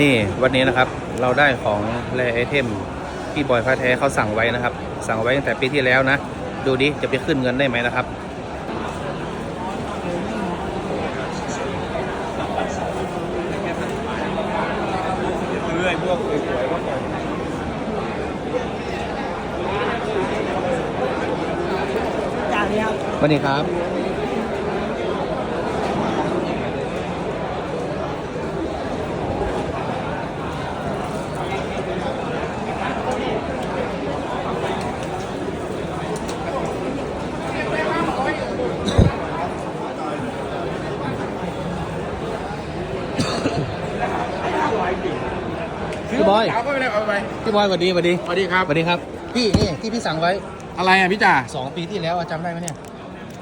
นี่วันนี้นะครับเราได้ของแรไอเทมที่บอยพาแท้เขาสั่งไว้นะครับ สั่งไว้ตั้งแต่ปีที่แล้วนะ ดูดิจะไปขึ้นเงินได้ไหมนะครับซื้อไอ้พวกสวยๆก็ก่อนจ่ายแล้วสวัสดีครับ พี่บอย เอาไปเลยเอาไปพี่บอยสวัสดีสวัสดีสวัสดีครับสวัสดีครับ พี่นี่ที่พี่สั่งไว้อะไรอะพี่จ่าสองปีที่แล้วอะจำได้ไหมเนี่ย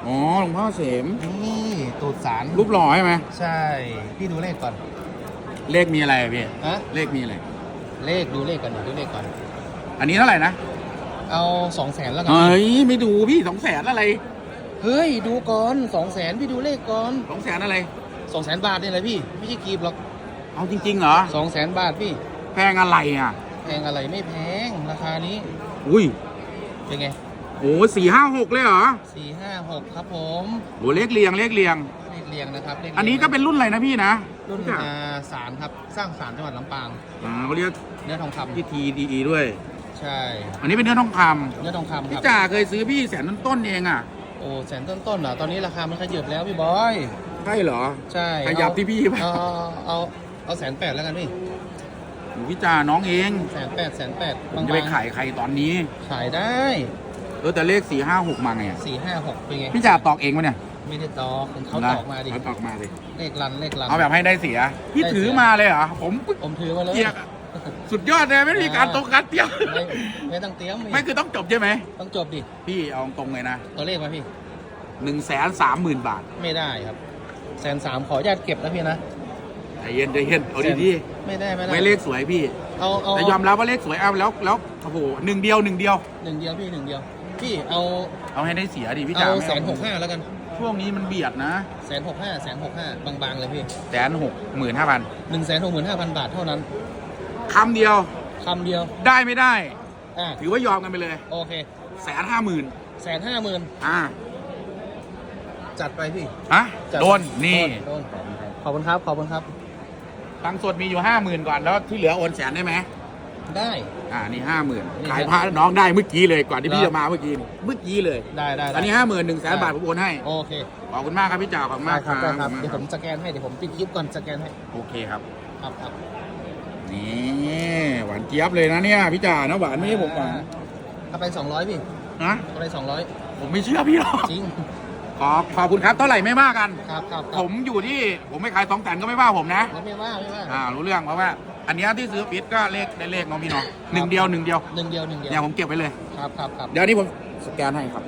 อ๋อหลวงพ่อเสมนี่ตูดสารรูปหล่อใช่ไหมใช่ พี่ดูเลขก่อนเลขมีอะไรอะพี่ฮะเลขมีอะไร เลขดูเลขก่อนดูเลขก่อน อันนี้เท่าไหร่นะเอาสองแสนแล้วกัเฮ้ยไม่ดูพี่สองแสนอะไรเฮ้ยดูก่อนสองแสนพี่ดูเลขก่อนสองแสนอะไรสองแสนบาทนี่เลยพี่ ไม่ใช่กีบหรอกเอาจริงๆเหรอสองแสนบาทพี่ แพงอะไรอะ แพงอะไรไม่แพงราคานี้ อุ้ย เป็นไงโอ้สี่ห้าหกเลยเหรอสี่ห้าหกครับผมโหเลขเรียงเลขเรียงเลขเรียงนะครับเลขรียงอันนี้ก็เป็นรุ่นอะไรนะพี่นะรุ่นพี่จ่าอาสารครับสร้างสารจังหวัดลำปางอ่าเขาเรียกเนื้อทองคำที่ทีดีด้วย ใช่ อันนี้เป็นเนื้อทองคเนื้อทองคำำคพี่รับจ่าเคยซื้อพี่แสนต้นๆเองอะโอ้แสนต้นๆเหรอตอนนี้ราคามันขยับแล้วพี่บอยใช่เหรอใช่ขยับเอาที่พี่ป่ะเอาเอาเอาเอาแสนแปดแล้วกันพี่ โอ้พี่จ่าน้องเองแสนแปดแสนแปดผมจะไปขายใครตอนนี้ ขายได้เออแต่เลขสี่ห้าหกมาไงอะสี่ห้าหกเป็นไงพี่จ่าตอกเองวะเนี่ยไม่ได้ตอกเขาตอกมาดิเขาตอกมาดิเลขรันเลขรัน เอาแบบให้ได้เสียพี่ได้เสีย ถือมาเลยเหรอผมผมถือมาเลย เกียกอะสุดยอดเลยไม่มีการตรงกันเตี้ยมไม่ไม่ต้องเตรียมไม่คือต้องจบใช่ไหมต้องจบดิ พี่เอาตรงเลยนะตัวเลขมาพี่ หนึ่งแสนสามหมื่นบาท ไม่ได้ครับแสนสามขออนุญาตเก็บนะพี่นะใจ เย็นใจเย็นเอาดีไม่ได้ไม่ๆได้ไม่เลขสวยพี่เอาเอาแต่ยอมรับว่าเลขสวยเอาแล้วแล้วโอ้โหหนึ่งเดียวหนึ่งเดียวหนึ่งเดียวพี่หนึ่งเดียวพี่เอาเอาให้ได้เสียดิพี่จ๋าเอาไม่แสนหกห้าแล้วกันช่วงนี้มันเบียดนะแสนหกห้าแสนหกห้าบางๆเลยพี่แสนหกหมื่นห้าพันหนึ่งแสนหกหมื่นห้าพันบาทเท่านั้นคำเดียวคำเดียวได้ไม่ได้อ่าถือว่ายอมกันไปเลย โอเคแสนห้าหมื่นแสนห้าหมื่นอ่าจัดไปพี่ฮะจัดโดนนี่โดนขอบคุณครับขอบคุณครับ ตังค์สดมีอยู่ห้าหมื่นก่อนแล้วที่เหลือโอนแสนได้ไหมได้ อ่านี่ห้าหมื่นนี่ขายพระน้องได้เมื่อกี้เลยก่อนที่พี่เหรอจะมาเมื่อกี้นี่เมื่อกี้เลยได้ได้ได้อันนี้ห้าหมื่นหนึ่งแสนบาทผมโอนให้โอเคขอบคุณมากครับพี่จ่าขอบคุณได้มากครับได้ครับขอณเดี๋ยวผมสแกนให้เดี๋ยวผมปิดคลิปก่อนสแกนให้โอเคครับครับครับนี่หวานเจี๊ยบเลยนะเนี่ยพี่จ่านะหวานไม่ใช่ผมหวานถ้าไปสองร้อยพี่นะถ้าไปสองร้อยผมไม่เชื่อพี่หรอกจริง ขอบขอบคุณครับเท่าไหร่ไม่ว่ากัน ครับครับคผรับมอยู่ที่ผมไม่ขายสองแสนก็ไม่ว่าผมนะไม่ว่าไม่ว่าอ่ารู้เรื่องเพราะว่า อันเนี้ยที่ซื้อปิดก็เลขได้เลขน้องพี่น้องหนึ่งเดียวหนึ่งเดียวหนึ่งเดียวหนึ่งเดียวเนี่ยผมเก็บไว้เลย ครับครับครับเดี๋ยวนี้ผมสแกนให้ครับ